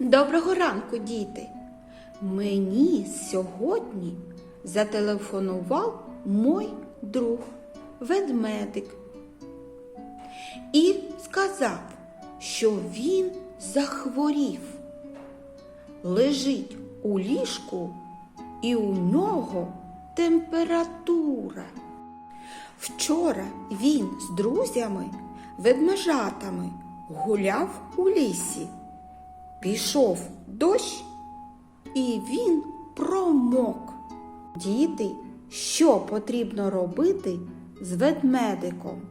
Доброго ранку, діти! Мені сьогодні зателефонував мой друг ведмедик і сказав, що він захворів, лежить у ліжку і у нього температура. Вчора він з друзями, ведмежатами, гуляв у лісі. Пішов дощ, і він промок. Діти, що потрібно робити з ведмедиком?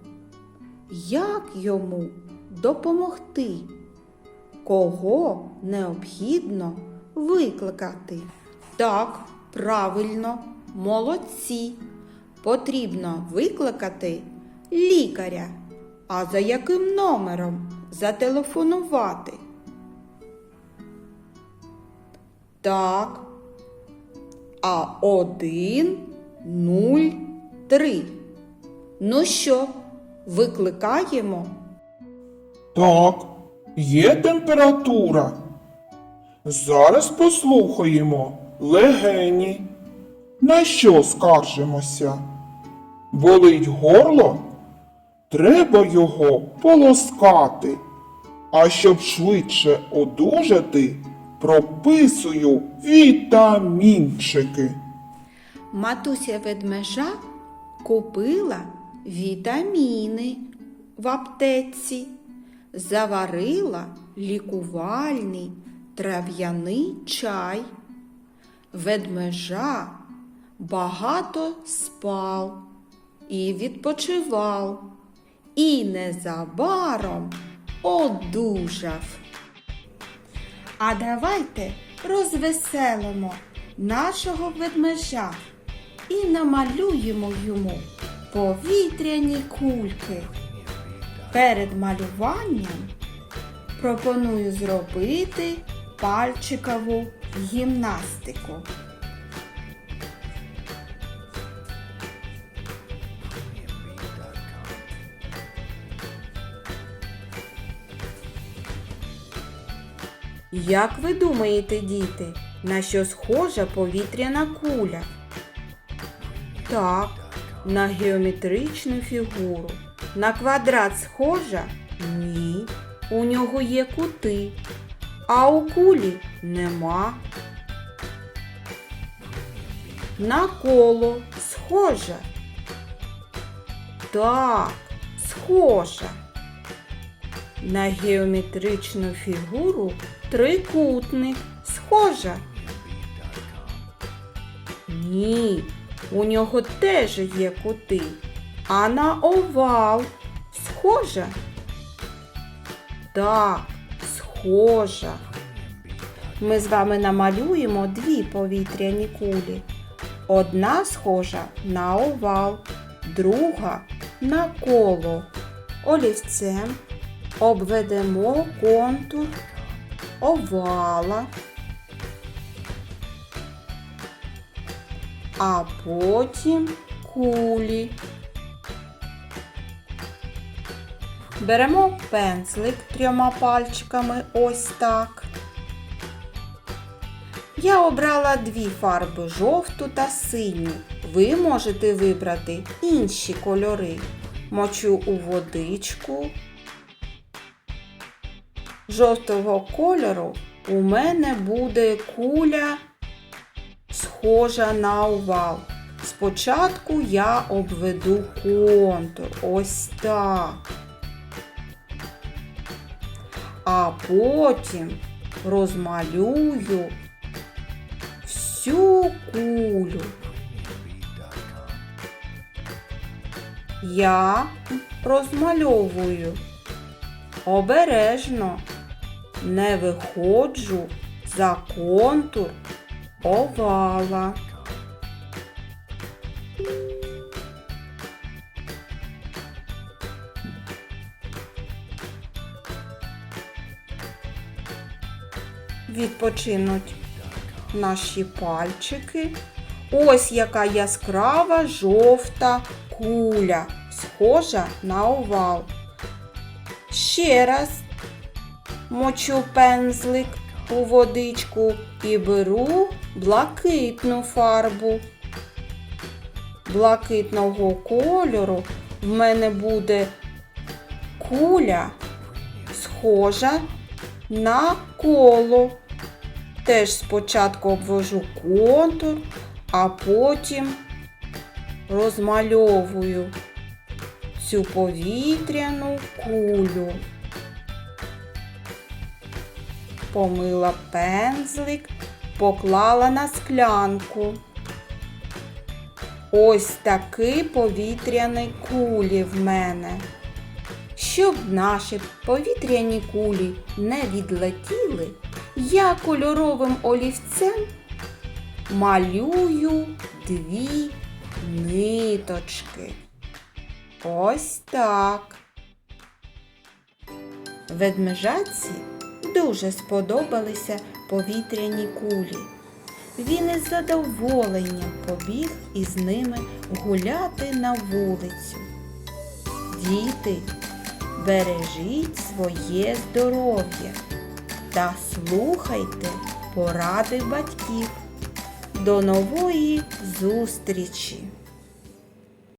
Як йому допомогти? Кого необхідно викликати? Так, правильно, молодці. Потрібно викликати лікаря. А за яким номером зателефонувати? Так. А один, нуль, три. Ну що, викликаємо? Так, є температура. Зараз послухаємо легені. На що скаржимося? Болить горло? Треба його полоскати. А щоб швидше одужати, прописую вітамінчики. Матуся ведмежа купила вітаміни в аптеці, заварила лікувальний трав'яний чай. Ведмежа багато спав і відпочивав, і незабаром одужав. А давайте розвеселимо нашого ведмежа і намалюємо йому повітряні кульки. Перед малюванням пропоную зробити пальчикову гімнастику. Як ви думаєте, діти, на що схожа повітряна куля? Так, на геометричну фігуру. На квадрат схожа? Ні. У нього є кути, а у кулі нема. На коло схожа? Так, схожа. На геометричну фігуру трикутник схожа? Ні, у нього теж є кути. А на овал схожа? Так, схожа. Ми з вами намалюємо дві повітряні кулі. Одна схожа на овал, друга на коло. Олівцем обведемо контур овала, а потім кулі. Беремо пензлик трьома пальчиками ось так. Я обрала дві фарби жовту та синю. Ви можете вибрати інші кольори. Мочу у водичку. Жовтого кольору у мене буде куля схожа на овал. Спочатку я обведу контур. Ось так. А потім розмалюю всю кулю. Я розмальовую обережно, не виходжу за контур овала. Відпочинуть наші пальчики. Ось яка яскрава жовта куля, схожа на овал. Ще раз мочу пензлик у водичку і беру блакитну фарбу. Блакитного кольору в мене буде куля, схожа на коло. Теж спочатку обвожу контур, а потім розмальовую цю повітряну кулю. Помила пензлик, поклала на склянку. Ось такі повітряні кулі в мене. Щоб наші повітряні кулі не відлетіли, я кольоровим олівцем малюю дві ниточки. Ось так. Ведмежатці дуже сподобалися повітряні кулі. Він із задоволенням побіг із ними гуляти на вулицю. Діти, бережіть своє здоров'я та слухайте поради батьків. До нової зустрічі!